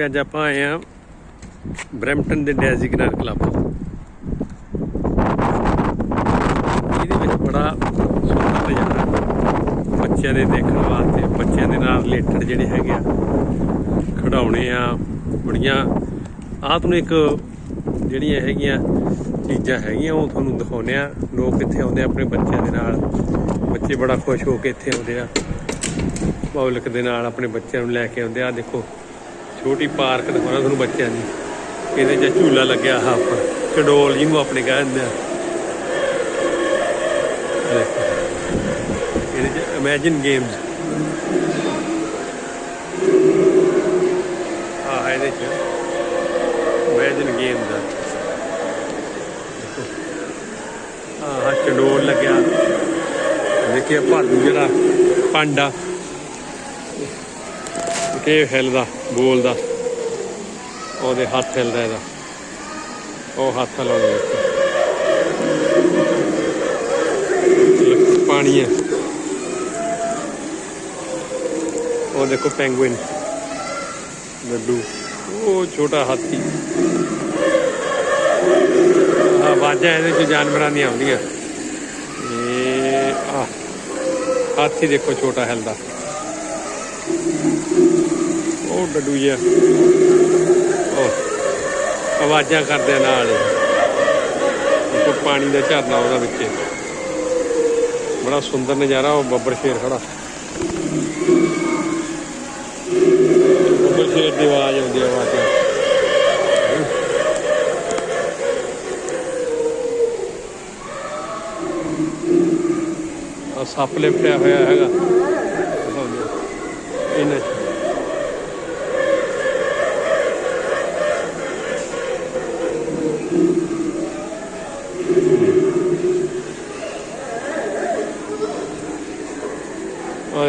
ਵੀ ਅੱਜ ਆਪਾਂ ਆਏ ਆ ਬ੍ਰੈਂਪਟਨ ਦੇ ਡੈਜ਼ਿਗਨਰ ਕਲੱਬ ਇਹਦੇ ਵਿੱਚ ਬੜਾ ਸੁੰਦਰ ਨਜ਼ਾਰਾ ਬੱਚਿਆਂ ਦੇ ਦੇਖਣ ਵਾਸਤੇ, ਬੱਚਿਆਂ ਦੇ ਨਾਲ ਰਿਲੇਟਡ ਜਿਹੜੇ ਹੈਗੇ ਆ, ਖਿਡੌਣੇ ਆ, ਬੜੀਆਂ ਆਹ ਤੁਹਾਨੂੰ ਇੱਕ ਜਿਹੜੀਆਂ ਹੈਗੀਆਂ ਚੀਜ਼ਾਂ ਹੈਗੀਆਂ, ਉਹ ਤੁਹਾਨੂੰ ਦਿਖਾਉਂਦੇ ਆ ਲੋਕ ਇੱਥੇ ਆਉਂਦੇ ਆ ਆਪਣੇ ਬੱਚਿਆਂ ਦੇ ਨਾਲ। ਬੱਚੇ ਬੜਾ ਖੁਸ਼ ਹੋ ਕੇ ਇੱਥੇ ਆਉਂਦੇ ਆ। ਪਬਲਿਕ ਦੇ ਨਾਲ ਆਪਣੇ ਬੱਚਿਆਂ ਨੂੰ ਲੈ ਕੇ ਆਉਂਦੇ ਆ। ਦੇਖੋ ਛੋਟੀ ਪਾਰਕ ਦਿਖਾਉਣਾ ਤੁਹਾਨੂੰ ਬੱਚਿਆਂ ਦੀ। ਇਹਦੇ 'ਚ ਝੂਲਾ ਲੱਗਿਆ ਹਾਫ ਚਡੋਲ ਜਿਹਨੂੰ ਆਪਣੇ ਕਹਿ ਦਿੰਦੇ ਆ। ਇਹਦੇ 'ਚ ਇਮੇਜਿਨ ਗੇਮਸ ਆ ਇਹਦੇ 'ਚ ਇਮੇਜਿਨ ਗੇਮਸ ਆ। ਆਹ ਚਡੋਲ ਲੱਗਿਆ। ਦੇਖਿਆ ਭਾਲੂ ਜਿਹੜਾ ਪਾਂਡਾ। ਕਿ ਹਿੱਲਦਾ ਬੋਲਦਾ ਉਹਦੇ ਹੱਥ ਹਿੱਲਦਾ ਇਹਦਾ। ਉਹ ਹੱਥ ਲਾਉਂਦਾ ਪਾਣੀ ਹੈ। ਉਹ ਦੇਖੋ, ਪੈਂਗੁਇਨ। ਲੱਡੂ। ਉਹ ਛੋਟਾ ਹਾਥੀ। ਆ ਆਵਾਜ਼ਾਂ ਇਹਦੇ ਚ ਜਾਨਵਰਾਂ ਦੀਆਂ ਆਉਂਦੀਆਂ। ਇਹ ਹਾਥੀ ਦੇਖੋ, ਛੋਟਾ ਹਿਲਦਾ। ਉਹ ਡੱਡੂ ਜਿਹਾ ਉਹ ਆਵਾਜ਼ਾਂ ਕਰਦੇ ਨਾਲ। ਦੇਖੋ ਪਾਣੀ ਦਾ ਝਰਨਾ ਉਹਦਾ ਵਿੱਚ। ਬੜਾ ਸੁੰਦਰ ਨਜ਼ਾਰਾ, ਉਹ ਬੱਬਰ ਸ਼ੇਰ ਖੜਾ। ਬੱਬਰ ਸ਼ੇਰ ਦੀ ਆਵਾਜ਼ ਆਉਂਦੀ ਆ, ਆਵਾਜ਼ਾਂ ਸੱਪ ਲਿਪਟਿਆ ਹੋਇਆ ਹੈਗਾ। ਦਿਖਾਉਂਦੇ ਆ। ਇਹਨਾਂ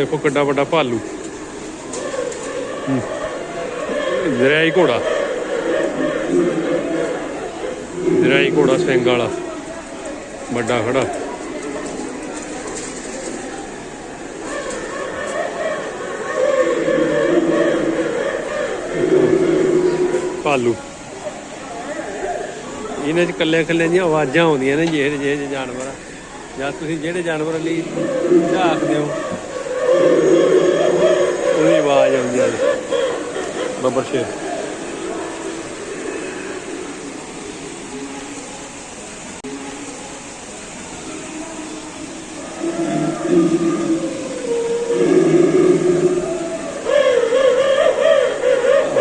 ਦੇਖੋ ਕਿੱਡਾ ਵੱਡਾ ਭਾਲੂ। ਹੂੰ। ਦਰਿਆਈ ਘੋੜਾ। ਦਰਿਆਈ ਘੋੜਾ ਸਿੰਘ ਵਾਲਾ। ਵੱਡਾ ਖੜਾ। ਭਾਲੂ। ਇਹਨਾਂ 'ਚ ਕੱਲੇ ਕੱਲੇ ਦੀਆਂ ਆਵਾਜ਼ਾਂ ਆਉਂਦੀਆਂ ਨੇ ਜਿਹੜੇ ਜਿਹੜੇ ਜਾਨਵਰ। ਜਾਂ ਤੁਸੀਂ ਜਿਹੜੇ ਜਾਨਵਰ ਲਈ ਝਾਕਦੇ ਹੋ। ਉਹਦੀ ਆਵਾਜ਼ ਆਉਂਦੀ ਆ ਬੱਬਰ ਸ਼ੇਰ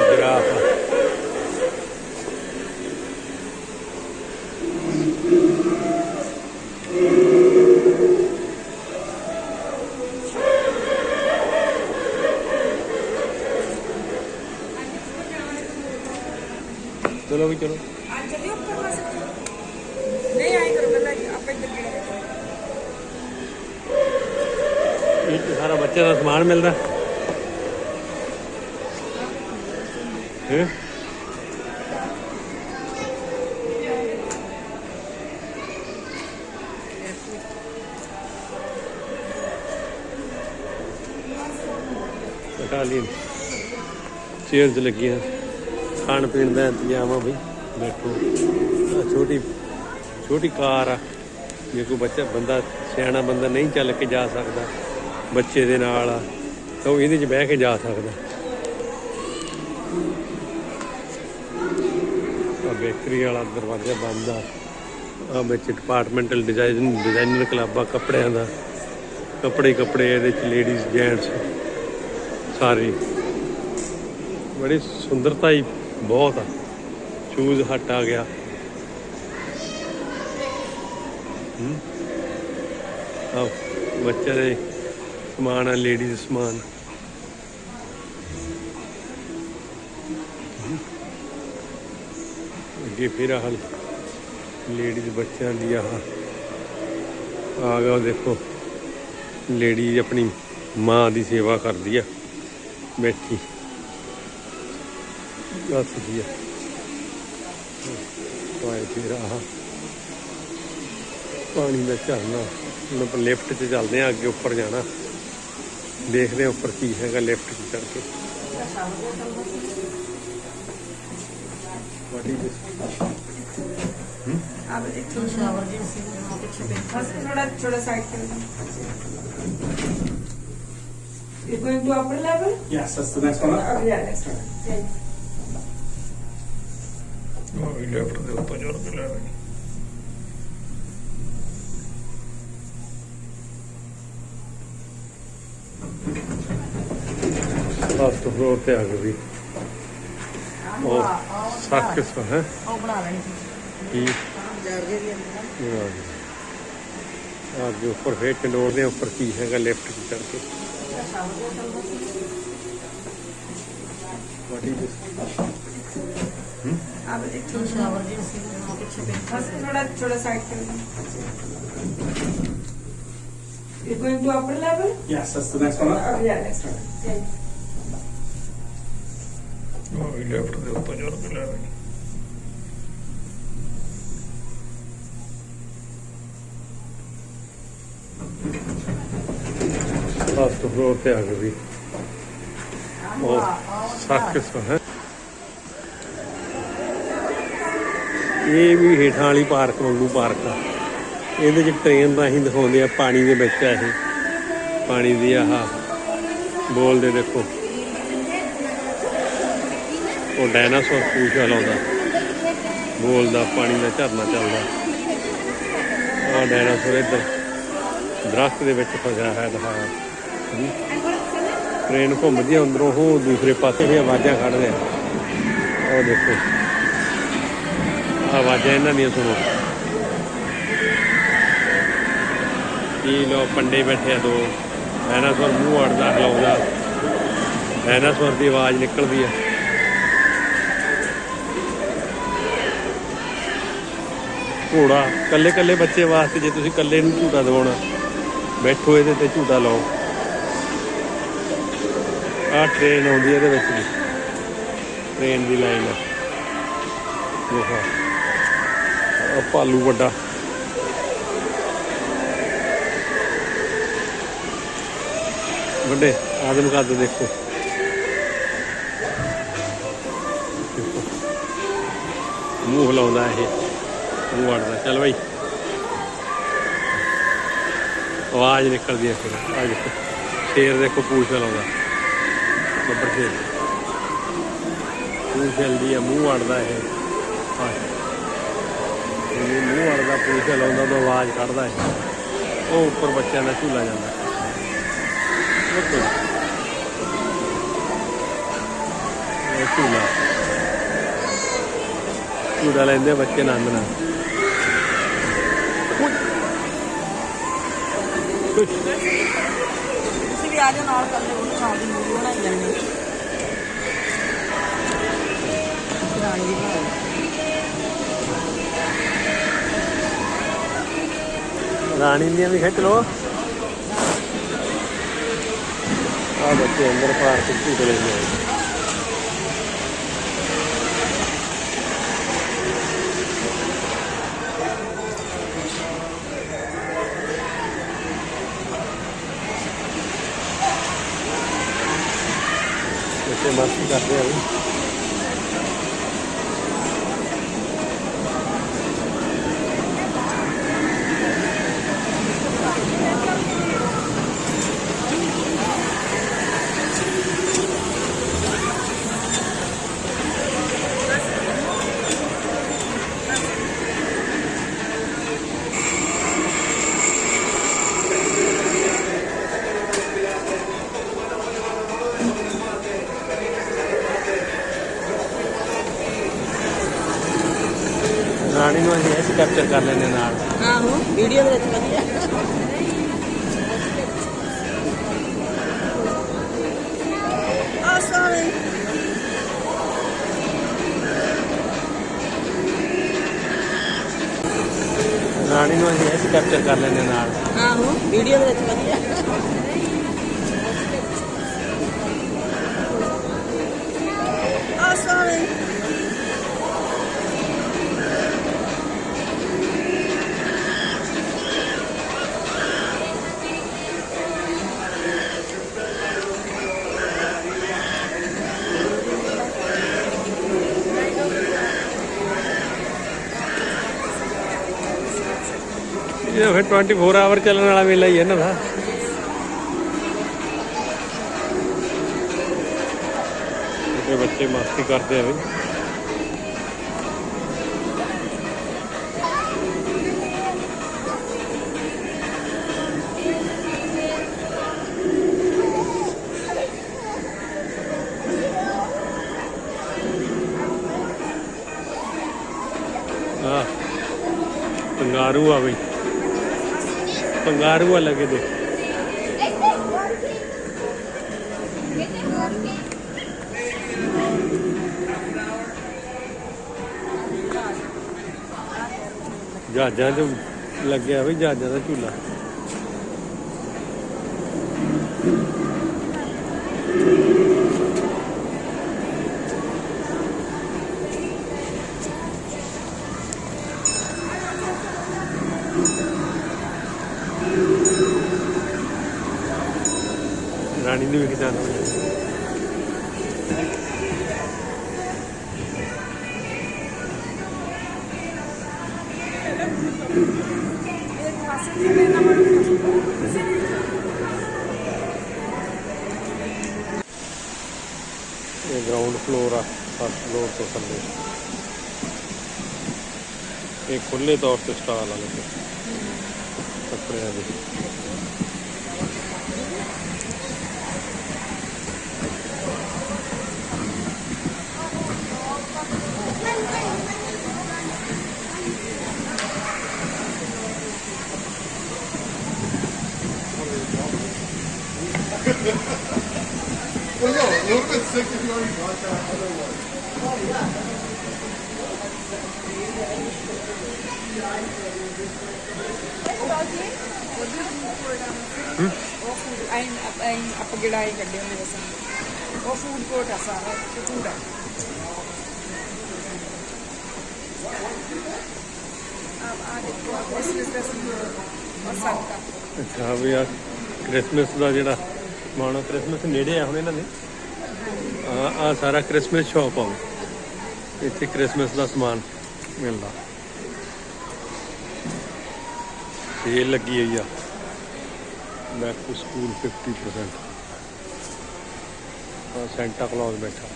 ਜਿਰਾਫ ਨਹੀਂ ਆਈ ਇਹ 'ਚ ਸਾਰਾ ਬੱਚਿਆਂ ਦਾ ਸਮਾਨ ਮਿਲਦਾ। ਹੈ? ਇਟਾਲੀਅਨ ਚੇਅਰਸ ਲੱਗੀਆਂ। ਖਾਣ ਪੀਣ ਦਾ ਇੰਤਜ਼ਾਮ ਆ ਬਈ। ਬੈਠੋ। ਛੋਟੀ ਛੋਟੀ ਕਾਰ ਆ। ਜੇ ਕੋਈ ਬੱਚਾ, ਬੰਦਾ, ਸਿਆਣਾ ਬੰਦਾ ਨਹੀਂ ਚੱਲ ਕੇ ਜਾ ਸਕਦਾ, ਬੱਚੇ ਦੇ ਨਾਲ ਆ, ਤਾਂ ਉਹ ਇਹਦੇ 'ਚ ਬਹਿ ਕੇ ਜਾ ਸਕਦਾ। ਆ ਬੇਕਰੀ ਵਾਲਾ ਦਰਵਾਜ਼ਾ ਬੰਦ ਆ। ਆ ਵਿੱਚ ਡਿਪਾਰਟਮੈਂਟਲ ਡਿਜ਼ਾਈਨ ਡਿਜ਼ਾਈਨਰ ਕਲੱਬ ਆ ਕੱਪੜਿਆਂ ਦਾ। ਕੱਪੜੇ ਕੱਪੜੇ ਇਹਦੇ ਚ ਲੇਡੀਜ਼ ਜੈਂਟਸ ਸਾਰੇ। ਬੜੀ ਸੁੰਦਰਤਾ ਹੀ ਬਹੁਤ ਆ। ਸ਼ੂਜ਼ ਹਟ ਆ ਗਿਆ। ਆ ਬੱਚੇ ਦੇ ਸਮਾਨ ਆ ਲੇਡੀਜ਼ ਸਮਾਨ। ਅੱਗੇ ਫਿਰ ਆਹ ਲੇਡੀਜ਼ ਬੱਚਿਆਂ ਦੀ ਆਹ ਆ ਗਿਆ ਦੇਖੋ। ਲੇਡੀ ਆਪਣੀ ਮਾਂ ਦੀ ਸੇਵਾ ਕਰਦੀ ਆ, ਬੈਠੀ। ਦੱਸ ਜੀ ਆ ਪਾਏ ਫਿਰ ਆਹ ਪਾਣੀ ਦਾ ਝਰਨਾ ਹੁਣ ਆਪਾਂ ਲਿਫਟ 'ਚ ਚੱਲਦੇ ਆ ਅੱਗੇ ਉੱਪਰ ਜਾਣਾ ਦੇਖਦੇ ਆ ਉੱਪਰ ਕੀ ਹੈਗਾ ਲਿਫਟ 'ਚ ਚੜ ਕੇ आप देखो शावर जैसे वहाँ पीछे पे बस थोड़ा थोड़ा साइड कर दो You're going to upper level? Yes, that's the next one up. Oh, yeah, next one. Yeah. ਉਹ ਲੈਫਟ ਦੇ ਉੱਤੋਂ ਜੋਰ ਕੇ ਲੈ ਰਹੀ ਫਸਟ ਫਲੋਰ ਤੇ ਆ ਗਈ ਉਹ ਸੱਤ ਕਿਸਮ ਹੈ ਉਹ ਬਣਾ ਲੈਣੀ ਸੀ ਕੀ ਇਹ ਆ ਗਈ ਆ ਜੋ ਉੱਪਰ ਫੇਰ ਚੰਡੋਰ ਦੇ ਉੱਪਰ ਕੀ ਹੈਗਾ ਲਿਫਟ ਕੀ ਕਰਕੇ We're going to upper level? Yes, that's the next one. Oh, yeah, next one. Oh, we left the upper level. Last of all, there. Oh, suck this? ਇਹ ਵੀ ਹੇਠਾਂ ਵਾਲੀ ਪਾਰਕ ਵਾਂਗੂ ਪਾਰਕ ਆ। ਇਹਦੇ ਚ ਟ੍ਰੇਨ ਦਾ ਹੀ ਦਿਖਾਉਂਦੇ ਆ ਪਾਣੀ ਦੇ ਵਿੱਚ ਆ ਇਹ। ਪਾਣੀ ਦੀ ਆਹ ਬੋਲਦੇ ਦੇਖੋ। ਉਹ ਡਾਇਨਾਸੌਰ ਪੂਛ ਲਾਉਂਦਾ। ਬੋਲਦਾ ਪਾਣੀ ਦਾ ਝਰਨਾ ਚੱਲਦਾ। ਆ ਡਾਇਨਾਸੌਰ ਇੱਧਰ ਦਰਖਤ ਦੇ ਵਿੱਚ ਫਸਿਆ ਹੈ ਦਿਖਾ। ਹਮ। ਟ੍ਰੇਨ ਘੁੰਮਦੀ ਆ, ਅੰਦਰੋਂ ਉਹ ਦੂਸਰੇ ਪਾਸੇ ਵੀ ਆਵਾਜ਼ਾਂ ਕੱਢਦੇ ਆ। ਉਹ ਦੇਖੋ। ਆਵਾਜ਼ਾਂ ਇਹਨਾਂ ਦੀਆਂ ਸੁਣੋ। ਕੀ ਲੋ ਪੰਡੇ ਬੈਠੇ ਆ ਦੋ। ਡਾਇਨਾਸੌਰ ਮੂੰਹ ਅੜਦਾ, ਹਲਾਉਂਦਾ। ਡਾਇਨਾਸੌਰ ਦੀ ਆਵਾਜ਼ ਨਿਕਲਦੀ ਆ। ਘੋੜਾ ਕੱਲੇ ਕੱਲੇ ਬੱਚੇ ਵਾਸਤੇ ਜੇ ਤੁਸੀਂ ਕੱਲੇ ਨੂੰ ਝੂਟਾ ਦਿਵਾਉਣਾ, ਬੈਠੋ ਇਹਦੇ ਤੇ ਝੂਟਾ ਲਾਓ। ਆਹ ਟ੍ਰੇਨ ਆਉਂਦੀ ਇਹਦੇ ਵਿੱਚ ਵੀ। ਟ੍ਰੇਨ ਦੀ ਲਾਈਨ ਆ। ਦੇਖੋ ਭਾਲੂ ਵੱਡਾ। ਵੱਡੇ ਆਦਮ ਕੱਦ ਦੇਖੋ। ਮੂੰਹ ਹਿਲਾਉਂਦਾ ਇਹ। ਮੂੰਹ ਵੜਦਾ। ਚੱਲ ਬਈ। ਆਵਾਜ਼ ਨਿਕਲਦੀ ਹੈ ਫਿਰ। ਆ ਦੇਖੋ। ਸ਼ੇਰ ਦੇਖੋ, ਪੂਛ ਲਾਉਂਦਾ ਬੱਬਰ ਸ਼ੇਰ। ਪੂਛ ਹਿਲਦੀ ਹੈ, ਮੂੰਹ ਵੜਦਾ ਇਹ। ਆਹ। ਇਹ ਮੂੰਹ ਵੜਦਾ ਪੂਛ ਲਾਉਂਦਾ ਤਾਂ ਆਵਾਜ਼ ਕੱਢਦਾ ਇਹ। ਉਹ ਉੱਪਰ ਬੱਚਿਆਂ ਦਾ ਝੂਲਾ ਜਾਂਦਾ। ਦੇਖੋ ਇਹ ਝੂਲਾ। ਝੂਲਾ ਲੈਂਦੇ ਬੱਚੇ ਆਨੰਦ ਨਾਲ। ਤੁਸੀਂ ਵੀ ਆ ਜਾਓ ਨਾਲ ਕੱਲੇ ਉਹ ਨਾਲ ਦੀ ਮੂਵੀ ਬਣਾਈ ਜਾਣੀ ਪੁਰਾਣੀ ਦੀ ਬਣਾਈ ਰਾਣੀ ਦੀਆਂ ਵੀ ਖਿੱਚ ਲੋ ਆ ਬੱਚੇ ਅੰਦਰ ਪਾਰਕ ਚ ਝੂਟੇ ਲੈਂਦੇ ਆ ਬੱਚੇ ਮਸਤੀ ਕਰਦੇ ਆ ਵੀ ਰਾਣੀ ਨੂੰ ਅਸੀਂ ਐਸੇ ਕੈਪਚਰ ਕਰ ਲੈਂਦੇ ਨਾਲ। ਆਹੋ ਵੀਡੀਓ ਦੇ ਵਿੱਚ ਵਧੀਆ। ਰਾਣੀ ਨੂੰ ਅਸੀਂ ਐਸੇ ਕੈਪਚਰ ਕਰ ਲੈਂਦੇ ਨਾਲ। ਆਹੋ ਵੀਡੀਓ ਦੇ ਵਿੱਚ ਵਧੀਆ। ਆ ਸੌਰੀ। ਇਹ ਫਿਰ 24 ਆਵਰ ਚੱਲਣ ਵਾਲਾ ਮੇਲਾ ਹੀ ਹੈ ਨਾ ਦਾ ਛੋਟੇ ਬੱਚੇ ਮਸਤੀ ਕਰਦੇ ਆ ਵੀ। ਆ ਕੰਗਾਰੂ ਆ ਬਈ। ਕੰਗਾਰੂ ਆ ਲੱਗੇ ਦੇ ਜਹਾਜ਼ਾਂ 'ਚ ਲੱਗਿਆ ਵੀ ਜਹਾਜ਼ਾਂ ਦਾ ਝੂਲਾ। ਰਾਣੀ ਨੂੰ ਇਹ ਗਰਾਊਂਡ ਫਲੋਰ ਆ ਫਸਟ ਫਲੋਰ ਤੋਂ ਥੱਲੇ। ਇਹ ਖੁੱਲੇ ਤੌਰ ਤੇ ਸਟਾਲ ਆ ਲੱਗੇ ਕੱਪੜਿਆਂ ਦੇ। A if you already got that other one. ਉਹ ਫੂਡ ਆਈ ਆਈ ਆਪ ਗਿੜਾਈ ਕੱਢੇ ਹੁੰਦੇ ਵਸਾਂ ਉਹ ਫੂਡ ਕੋਰਟ ਆ ਸਾਰਾ ਫੂਡ ਆ ਅੱਛਾ, ਵੀ ਆ ਕ੍ਰਿਸਮਸ ਦਾ ਜਿਹੜਾ ਮਾਣਾ ਕ੍ਰਿਸਮਸ ਨੇੜੇ ਆ ਹੁਣ ਇਹਨਾਂ ਦੇ ਆ ਸਾਰਾ ਕ੍ਰਿਸਮਸ ਸ਼ਾਪ ਆ। ਇੱਥੇ ਕ੍ਰਿਸਮਸ ਦਾ ਸਮਾਨ ਮਿਲਦਾ। ਸੇਲ ਲੱਗੀ ਹੋਈ ਆ। Back to school 50% Santa Claus ਬੈਠਾ।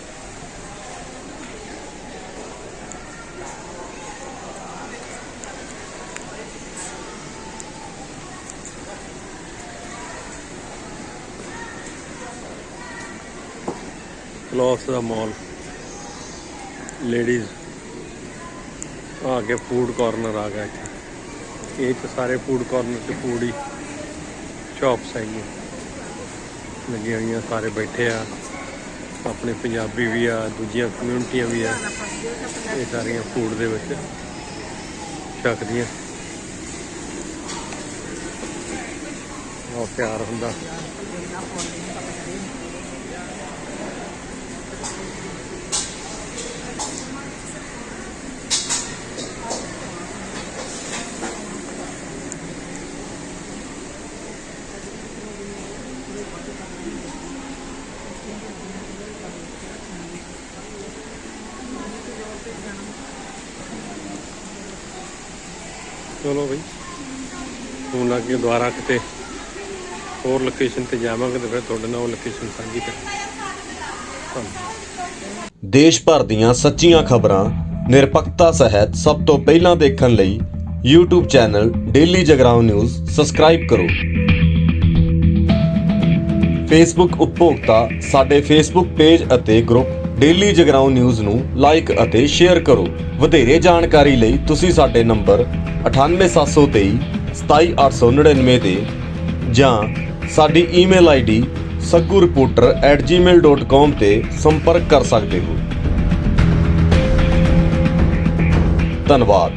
ਕਲੌਥਸ ਦਾ ਮਾਲ ਲੇਡੀਜ਼ ਆ ਕੇ ਫੂਡ ਕਾਰਨਰ ਆ ਗਿਆ ਇੱਥੇ। ਇਹ ਚ ਸਾਰੇ ਫੂਡ ਕਾਰਨਰ ਤੇ ਫੂਡ ਹੀ ਸ਼ਾਪਸ ਹੈਗੀਆਂ ਲੱਗੀਆਂ ਹੋਈਆਂ, ਸਾਰੇ ਬੈਠੇ ਆ। ਆਪਣੇ ਪੰਜਾਬੀ ਵੀ ਆ, ਦੂਜੀਆਂ ਕਮਿਊਨਿਟੀਆਂ ਵੀ ਆ। ਇਹ ਸਾਰੀਆਂ ਫੂਡ ਦੇ ਵਿੱਚ ਛਕਦੀਆਂ। ਉਹ ਪਿਆਰ ਹੁੰਦਾ। ਚਲੋ ਬਈ। ਹੁਣ ਲੱਗ ਕੇ ਕਿਤੇ ਹੋਰ ਲੋਕੇਸ਼ਨ ਤੇ ਜਾਵਾਂਗੇ ਤੇ ਫਿਰ ਤੁਹਾਡੇ ਨਾਲ ਉਹ ਲੋਕੇਸ਼ਨ ਸਾਂਝੀ ਕਰਾਂਗੇ। ਦੇਸ਼ ਭਰ ਦੀਆਂ ਸੱਚੀਆਂ ਖਬਰਾਂ, ਨਿਰਪੱਖਤਾ ਸਹਿਤ ਸਭ ਤੋਂ ਪਹਿਲਾਂ ਦੇਖਣ ਲਈ YouTube channel daily Jagraon news subscribe ਕਰੋ। Facebook ਉਪਭੋਗਤਾ ਸਾਡੇ Facebook ਪੇਜ ਅਤੇ ਗਰੁੱਪ ਡੇਲੀ ਜਗਰਾਉਂ ਨਿਊਜ਼ ਨੂੰ ਲਾਈਕ ਅਤੇ ਸ਼ੇਅਰ ਕਰੋ। ਵਧੇਰੇ ਜਾਣਕਾਰੀ ਲਈ ਤੁਸੀਂ ਸਾਡੇ ਨੰਬਰ 98723 27899 ਤੇ ਜਾਂ ਸਾਡੀ ਈਮੇਲ ਆਈਡੀ saggureporter@gmail.com ਤੇ ਸੰਪਰਕ ਕਰ ਸਕਦੇ ਹੋ। ਧੰਨਵਾਦ।